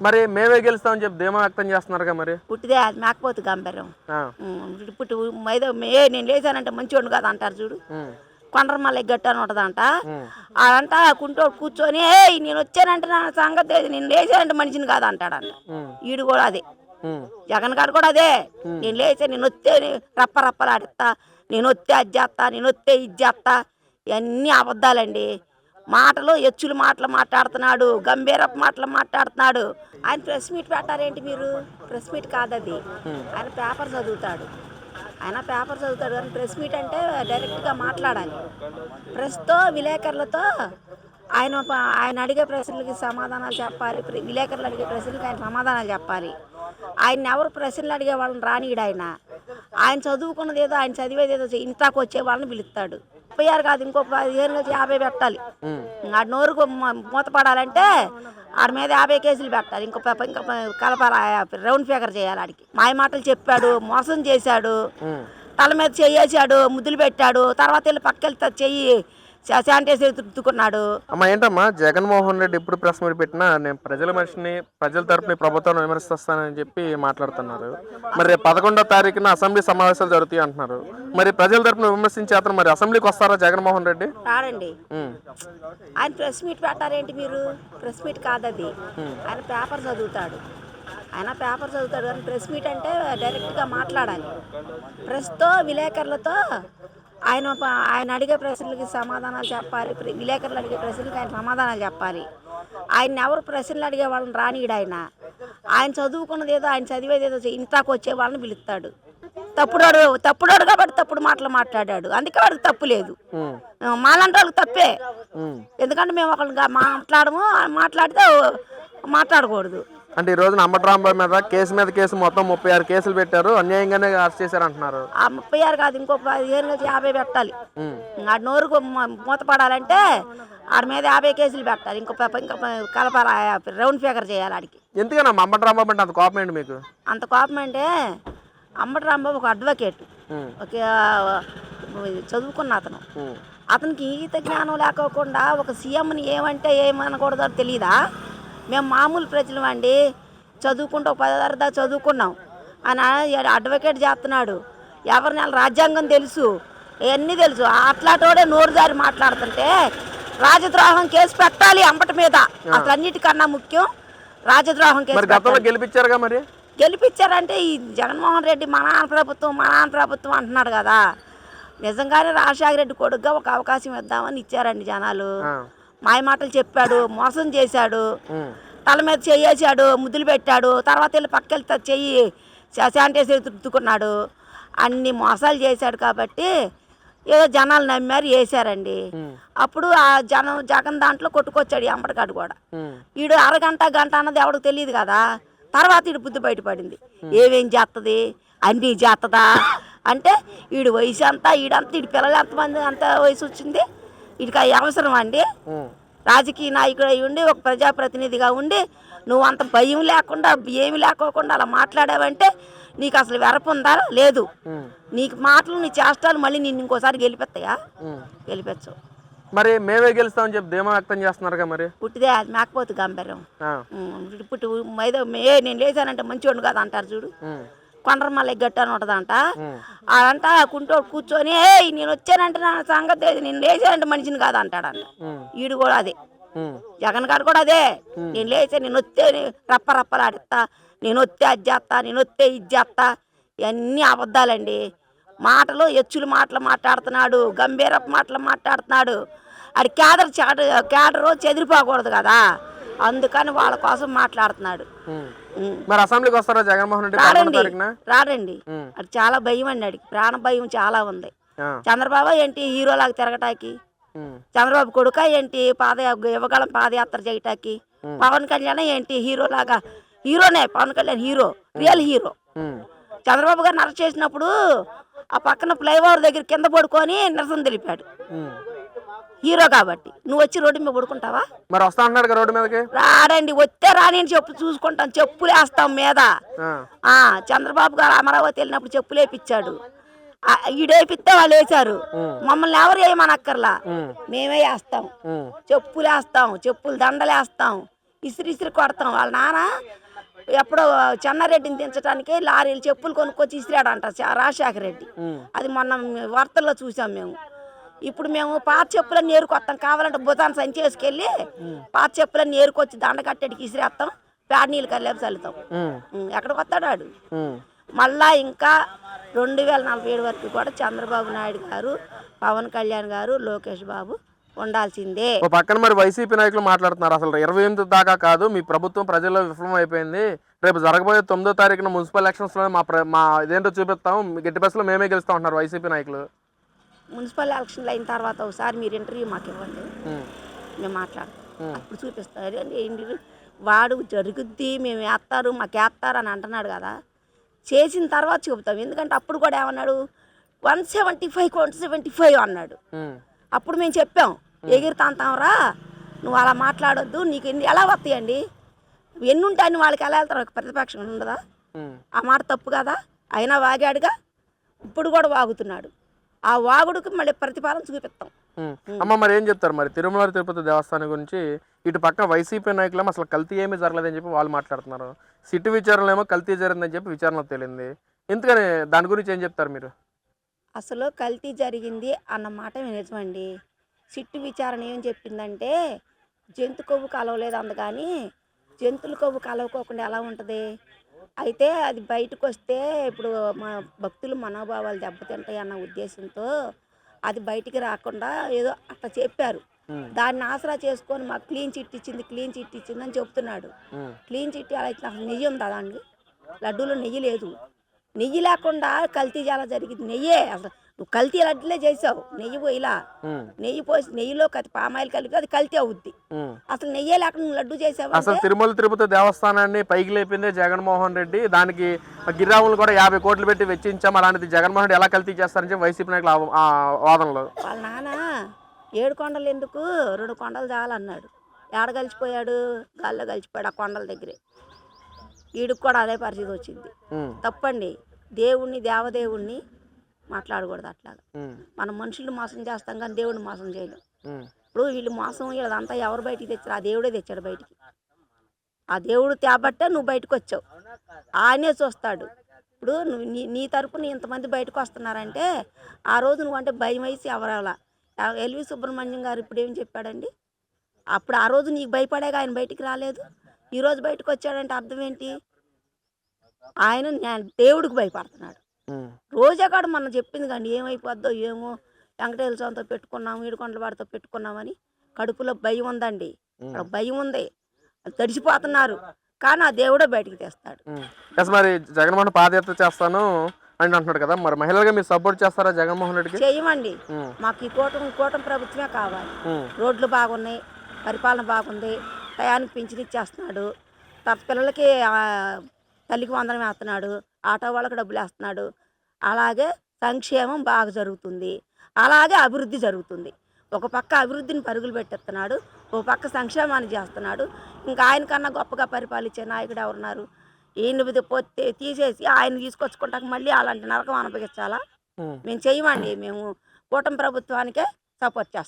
మరి మేమే గెలుస్తామని చెప్పి ధీమా వ్యక్తం చేస్తున్నారుగా మరి? పుట్టిదే అది మేకపోతు గంభీరం. పుట్టి ఏదో ఏ నేను లేచానంటే మంచివాడు కదా అంటారు చూడు. ఉమ్, కొండర మళ్ళీ గట్టు అని ఉంటుందంట. అదంట కుంటోడు కూర్చొని ఏ నేను వచ్చానంటే నా సంగతి నేను లేచానంటే మనిషిని కాదు అంటాడంట ఈడు కూడా అదే. జగన్ గారు కూడా అదే. నేను లేచా నేను వస్తే రప్ప రప్పలాడిస్తా నేను వస్తే అది చేస్తా నేను వస్తే ఇది చేస్తా ఇవన్నీ అబద్ధాలండి. మాటలు ఎచ్చులు మాటలు మాట్లాడుతున్నాడు గంభీరపు మాటలు మాట్లాడుతున్నాడు. ఆయన ప్రెస్ మీట్ పెట్టారేంటి మీరు? ప్రెస్ మీట్ కాదు అది ఆయన పేపర్ చదువుతాడు. ఆయన పేపర్ చదువుతాడు కానీ ప్రెస్ మీట్ అంటే డైరెక్ట్గా మాట్లాడాలి. ప్రెస్తో విలేకరులతో ఆయన ఆయన అడిగే ప్రశ్నలకి సమాధానాలు చెప్పాలి. విలేకరులు అడిగే ప్రశ్నలకి ఆయన సమాధానాలు చెప్పాలి. ఆయన ఎవరు ప్రశ్నలు అడిగే వాళ్ళని రానియడు ఆయన. ఆయన చదువుకున్నది ఏదో ఆయన చదివేది ఏదో ఇంతాకు వచ్చే వాళ్ళని పిలుస్తాడు. ముప్పై ఆరు కాదు ఇంకో పదిహేను కలిసి యాభై పెట్టాలి. ఆ నోరుకు మ- మూత పడాలంటే ఆడి మీద యాభై కేసులు పెట్టాలి ఇంకో ఇంకా ప- కలపాలి ఆ రౌండ్ ఫిగర్ చేయాలి ఆడికి మాయ మాటలు చెప్పాడు మోసం చేశాడు. తల మీద చెయ్యేసాడు ముద్దులు పెట్టాడు తర్వాత వెళ్ళి పక్కకెళ్తే చెయ్యి శానిటైజర్ తుడుచుకున్నాడు అమ్మ ఏంటమ్మా? జగన్మోహన్ రెడ్డి ఎప్పుడు ప్రెస్ మీట్ పెట్టినా నేను ప్రజల మనిషిని ప్రజల తరపుని ప్రభుత్వం విమర్శిస్తానని చెప్పి మాట్లాడుతున్నారు. మరి పదకొండో తారీఖున అసెంబ్లీ సమావేశాలు జరుగుతాయి అంటున్నారు. మరి ప్రజల తరపున విమర్శించే అతను మరి అసెంబ్లీకి వస్తారా జగన్మోహన్ రెడ్డి? రాడండి ఉమ్, ఆయన ప్రెస్ మీట్ పెట్టారేంటి మీరు? ప్రెస్ మీట్ కాదు అది ఆయన పేపర్ చదువుతాడు. ఆయన పేపర్ చదువుతాడు. కానీ ప్రెస్ మీట్ అంటే డైరెక్ట్గా మాట్లాడాలి. ప్రెస్తో విలేకరులతో ఆయన ఆయన అడిగే ప్రశ్నలకి సమాధానాలు చెప్పాలి విలేకరులు అడిగే ప్రశ్నలకి ఆయన సమాధానాలు చెప్పాలి. ఆయన ఎవరు ప్రశ్నలు అడిగే వాళ్ళని రానియడు ఆయన. ఆయన చదువుకున్నది ఏదో ఆయన చదివేది ఏదో ఇంతాకు వచ్చే వాళ్ళని పిలుస్తాడు. తప్పుడోడు తప్పుడోడు కాబట్టి తప్పుడు మాటలు మాట్లాడాడు. అందుకే వాడికి తప్పు లేదు. మాలాంటి వాళ్ళకి తప్పే. ఎందుకంటే మేము ఒకరిని మాట్లాడము మాట్లాడితే మాట్లాడకూడదు. అంటే ఈ రోజున అంబటరాంబాబు మీద కేసు మీద కేసు మొత్తం ముప్పై ఆరు కేసులు పెట్టారు. అన్యాయంగానే అరెస్ట్ చేశారు అంటున్నారు ఆ ముప్పై ఆరు కాదు ఇంకో పదిహేను కలిసి యాభై పెట్టాలి. ఆ నోరుకు మ- మూత పడాలంటే ఆడి మీద యాభై కేసులు పెట్టాలి. ఇంకో ఇంకా ప- కలపాలి ఆ రౌండ్ ఫిగర్ చేయాలి ఆడికి. ఎందుకన్నా అంబటరాంబాబు అంటే అంత కోపం ఏంటి మీకు? అంత కోపం అంటే అంబటి రాంబాబు ఒక అడ్వకేట్. ఒక చదువుకున్న అతను. అతనికి ఈత జ్ఞానం లేకోకుండా ఒక సీఎంని ఏమంటే ఏమనకూడదో తెలియదా? మేము మామూలు ప్రజలు అండి. చదువుకుంటూ ఒక పదహారు దాకా చదువుకున్నాం. అని అడ్వకేట్ చేస్తున్నాడు. ఎవరిని రాజ్యాంగం తెలుసు. ఇవన్నీ తెలుసు. అట్లాంటోడే నోరు జారి మాట్లాడుతుంటే రాజద్రోహం కేసు పెట్టాలి అంబటి మీద. అసలు అన్నిటికన్నా ముఖ్యం రాజద్రోహం కేసు గెలిపించారుగా మరి? గెలిపించారంటే ఈ జగన్మోహన్ రెడ్డి మా నాన్న ప్రభుత్వం మా నాన్న ప్రభుత్వం అంటున్నాడు కదా. నిజంగానే రాజశేఖర రెడ్డి కొడుకుగా ఒక అవకాశం ఇద్దామని ఇచ్చారండి జనాలు. మాయ మాటలు చెప్పాడు మోసం చేశాడు. తల మీద చెయ్యేసాడు ముద్దులు పెట్టాడు. తర్వాత వెళ్ళి పక్కకెళ్తే చెయ్యి శానిటైజర్ తుడుచుకున్నాడు అన్ని మోసాలు చేశాడు కాబట్టి ఏదో జనాలు నమ్మారు వేసారండి అప్పుడు ఆ జనం జగన్ దాంట్లో కొట్టుకొచ్చాడు ఈ అంబటికాడు కూడా. ఈడు అరగంట గంట అన్నది ఎవడికి తెలియదు కదా? తర్వాత ఈడు బుద్ధి బయటపడింది. ఏమేం చేస్తుంది అన్నీ చేస్తుందా అంటే ఈడు వయసు అంతా ఈడంతా ఈడు పిల్లలు ఎంతమంది అంత వయసు వచ్చింది? అవి అవసరం అండి. రాజకీయ నాయకుడు అయి ఉండి ఒక ప్రజాప్రతినిధిగా ఉండి నువ్వు అంత భయం లేకుండా ఏమి లేకోకుండా అలా మాట్లాడావంటే నీకు అసలు వెరపుందా లేదు. నీకు మాటలు నీ చేష్టాలు మళ్ళీ నిన్ను ఇంకోసారి గెలిపెత్తాయా. గెలిపెచ్చు మరి మేమే గెలుస్తామని చెప్పి ధీమా వ్యక్తం చేస్తున్నారుగా మరి? పుట్టిదే అది మేకపోతు గంభీరం పుట్టి ఏదో ఏ నేను లేచానంటే మంచివాడు కదా అంటారు చూడు. ఉమ్, కొండర మళ్ళీ గట్టు అని ఉంటుందంట అదంట కుంటోడు కూర్చొని ఏ నేను వచ్చానంటే నా సంగతి నేను లేచానంటే మనిషిని కాదు అంటాడంట. ఉమ్, ఈడు కూడా అదే. జగన్ గారు కూడా అదే. నేను లేచా నేను వస్తే రప్ప రప్పలాడిస్తా నేను వస్తే అది చేస్తా నేను వస్తే ఇది చేస్తా ఇవన్నీ అబద్ధాలండి. మాటలు ఎచ్చులు మాటలు మాట్లాడుతున్నాడు గంభీరపు మాటలు మాట్లాడుతున్నాడు. అది క్యాడర్ చాట క్యాడరు చెదిరిపోకూడదు కదా. అందుకని వాళ్ళ కోసం మాట్లాడుతున్నాడు. మరి అసెంబ్లీకి వస్తారా జగన్మోహన్ రెడ్డి ఉం. అది చాలా భయం అండి అడిగి ప్రాణ భయం చాలా ఉంది. చంద్రబాబు ఏంటి హీరోలాగా తిరగటానికి? ఉమ్, చంద్రబాబు కొడుక ఏంటి పాద యువగలం పాదయాత్ర చేయటానికి? పవన్ కళ్యాణ్ ఏంటి హీరోలాగా? హీరోనే Pawan Kalyan hero real hero. Chandrababu గారిని అరెస్ట్ చేసినప్పుడు ఆ పక్కన ఫ్లైఓవర్ దగ్గర కింద పడుకొని నిరసన తెలిపాడు. హీరో కాబట్టి. నువ్వు వచ్చి రోడ్డు మీద పడుకుంటావా? మరి వస్తా అంటున్నాడు కదా రోడ్డు మీదకి? రాడండి వస్తే రాని అని చెప్పు చూసుకుంటాం చెప్పులు వేస్తాం మీద. ఆ, చంద్రబాబు గారు అమరావతి వెళ్ళినప్పుడు చెప్పులు వేపించాడు ఈడేపిస్తే వాళ్ళు వేశారు మమ్మల్ని ఎవరు వేయమనక్కర్లా మేమే వేస్తాం. చెప్పులు వేస్తాం చెప్పులు దండలు వేస్తాం ఇసిరి ఇసిరి కొడతాం. వాళ్ళ నాన్న ఎప్పుడో చెన్నారెడ్డిని దించడానికి లారీలు చెప్పులు కొనుక్కొచ్చి ఇసిరాడంట రాజశేఖర రెడ్డి. అది మొన్న వార్తల్లో చూసాం మేము. ఇప్పుడు మేము పాత చెప్పులన్నీ ఏరుకొస్తాం కావాలంటే బుధాన్ని సంచి వేసుకెళ్ళి పాత చెప్పులన్నీ ఏరుకొచ్చి దండ కట్టడికి ఇసిరేస్తాం పేడ నీళ్ళు కలిపి చల్లుతాం. ఎక్కడికి వస్తాడు ఆడు? ఉమ్. మళ్ళా ఇంకా రెండు వేల నలభై ఏడు వరకు కూడా చంద్రబాబు నాయుడు గారు పవన్ కళ్యాణ్ గారు లోకేష్ బాబు ఉండాల్సిందే. పక్కన మరి వైసీపీ నాయకులు మాట్లాడుతున్నారు. అసలు ఇరవై ఎనిమిది దాకా కాదు మీ ప్రభుత్వం ప్రజల్లో విఫలం అయిపోయింది. రేపు జరగబోయే తొమ్మిదో తారీఖున మున్సిపల్ ఎలక్షన్స్లో మా ప్ర- మా ఇదేంటో చూపిస్తాం. గట్టి బస్సులో మేమే గెలుస్తాం అంటున్నారు వైసీపీ నాయకులు. మున్సిపల్ ఎలక్షన్లు అయిన తర్వాత ఒకసారి మీరు ఇంటర్వ్యూ మాకు ఇవ్వండి. మేము. మాట్లాడతాం. అప్పుడు చూపిస్తారు. ఏంటి, వాడు జరుగుద్ది మేము వేస్తారు మాకు వేస్తారు అని అంటున్నాడు కదా. చేసిన తర్వాత చెబుతాం. ఎందుకంటే అప్పుడు కూడా ఏమన్నాడు? One seventy five one seventy five అన్నాడు. అప్పుడు మేము చెప్పాం. ఎగిరితాంతాంరా నువ్వు అలా మాట్లాడొద్దు నీకు ఎన్ని ఎలా వస్తాయండి? ఎన్ని ఉంటాయని వాళ్ళకి ఎలా వెళ్తారు? ఒక ప్రతిపక్షం ఉండదా. ఆ మాట తప్పు కదా? అయినా వాగాడుగా? ఇప్పుడు కూడా వాగుతున్నాడు. ఆ వాగుడికి మళ్ళీ ప్రతిఫలం చూపిస్తాం. అమ్మ మరి ఏం చెప్తారు మరి? తిరుమల తిరుపతి దేవస్థానం గురించి ఇటు పక్క వైసీపీ నాయకులేమో అసలు కల్తీ ఏమీ జరగలేదని చెప్పి వాళ్ళు మాట్లాడుతున్నారు. సిట్టు విచారణలో ఏమో కల్తీ జరిగిందని చెప్పి విచారణ తేలింది. ఎందుకని దాని గురించి ఏం చెప్తారు మీరు? అసలు కల్తీ జరిగింది అన్న మాట నిజమండి. సిట్టు విచారణ ఏం చెప్పిందంటే జంతు కొవ్వు కలవలేదు అందుకని జంతువుల కొవ్వు కలవకోకుండా ఎలా ఉంటుంది? అయితే అది బయటకు వస్తే ఇప్పుడు మా భక్తులు మనోభావాలు దెబ్బతింటాయి అన్న ఉద్దేశంతో అది బయటికి రాకుండా ఏదో అట్లా చెప్పారు. దాన్ని ఆసరా చేసుకొని మాకు క్లీన్ చిట్ ఇచ్చింది క్లీన్ చిట్ ఇచ్చింది అని చెప్తున్నాడు. క్లీన్ చిట్ అలా అసలు నెయ్యి ఉందా దాంట్లో లడ్డూలో నెయ్యి లేదు. నెయ్యి లేకుండా కల్తీ చాలా జరిగింది. నెయ్యే అసలు నువ్వు కల్తీ లడ్డులే చేసావు. నెయ్యి పోయిలా. నెయ్యి పోసి నెయ్యిలో పామాయిల్ కలిపి అది కల్తీ అవుద్ది. అసలు నెయ్యే లేకుండా నువ్వు లడ్డు చేసావు అసలు తిరుమల తిరుపతి దేవస్థానాన్ని పైకి లేపిందే జగన్మోహన్ రెడ్డి. దానికి గిరిరాములు కూడా యాభై కోట్లు పెట్టి వెచ్చించాం. అలాంటిది జగన్మోహన్ రెడ్డి ఎలా కల్తీ చేస్తారని చెప్పి వైసీపీ నాయకుల వాదనలో. వాళ్ళ నాన్న ఏడు కొండలు ఎందుకు? రెండు కొండలు చాలన్నాడు. ఏడ కలిసిపోయాడు? గాల్లో కలిసిపోయాడు ఆ కొండల దగ్గరే. వీడికి కూడా అదే పరిస్థితి వచ్చింది. తప్పండి. దేవుణ్ణి దేవదేవుణ్ణి మాట్లాడకూడదు అట్లాగా. మనం మనుషులు మోసం చేస్తాం కానీ దేవుడిని మోసం చేయలేం. ఇప్పుడు వీళ్ళు మోసం వీళ్ళదంతా ఎవరు బయటికి తెచ్చారు? ఆ దేవుడే తెచ్చాడు బయటికి. ఆ దేవుడు తేబట్టే నువ్వు బయటకు వచ్చావు. ఆయనే చూస్తాడు. ఇప్పుడు నువ్వు నీ నీ తరపున ఇంతమంది బయటకు వస్తున్నారంటే ఆ రోజు నువ్వు అంటే భయం వేసి ఎవరలా? ఎల్వి సుబ్రహ్మణ్యం గారు ఇప్పుడు ఏం చెప్పాడండి? అప్పుడు ఆ రోజు నీకు భయపడేగా ఆయన బయటికి రాలేదు? ఈ రోజు బయటకు వచ్చాడంటే అర్థం ఏంటి? ఆయన దేవుడికి భయపడుతున్నాడు. రోజా కాడ మనం చెప్పింది కానీ ఏమైపోద్దో ఏమో వెంకటేశ్వర స్వామితో పెట్టుకున్నాం ఈడుకొండల వాడితో పెట్టుకున్నామని కడుపులో భయం ఉందండి. భయం ఉంది. తడిసిపోతున్నారు. కానీ ఆ దేవుడే బయటికి తెస్తాడు. మరి జగన్మోహన్ పాదయాత్ర చేస్తాను అని అంటున్నాడు కదా. మరి మహిళలుగా మీరు సపోర్ట్ చేస్తారా జగన్మోహన్ రెడ్డికి? చేయమండి. మాకు ఈ కూటమి కూటమి ప్రభుత్వమే కావాలి. రోడ్లు బాగున్నాయి పరిపాలన బాగుంది టయానికి పింఛన్ ఇచ్చేస్తున్నాడు. తర్వాత పిల్లలకి తల్లికి వందనం వేస్తున్నాడు. ఆటో వాళ్ళకి డబ్బులు వేస్తున్నాడు అలాగే సంక్షేమం బాగా జరుగుతుంది. అలాగే అభివృద్ధి జరుగుతుంది. ఒక పక్క అభివృద్ధిని పరుగులు పెట్టేస్తున్నాడు. ఒక పక్క సంక్షేమాన్ని చేస్తున్నాడు. ఇంకా ఆయన కన్నా గొప్పగా పరిపాలించే నాయకుడు ఎవరున్నారు? ఈయన పోతే తీసేసి ఆయన తీసుకొచ్చుకుంటాక మళ్ళీ అలాంటి నరకం అనుభవించాలా. మేము చేయమండి. మేము కూటమి ప్రభుత్వానికే సపోర్ట్ చేస్తాం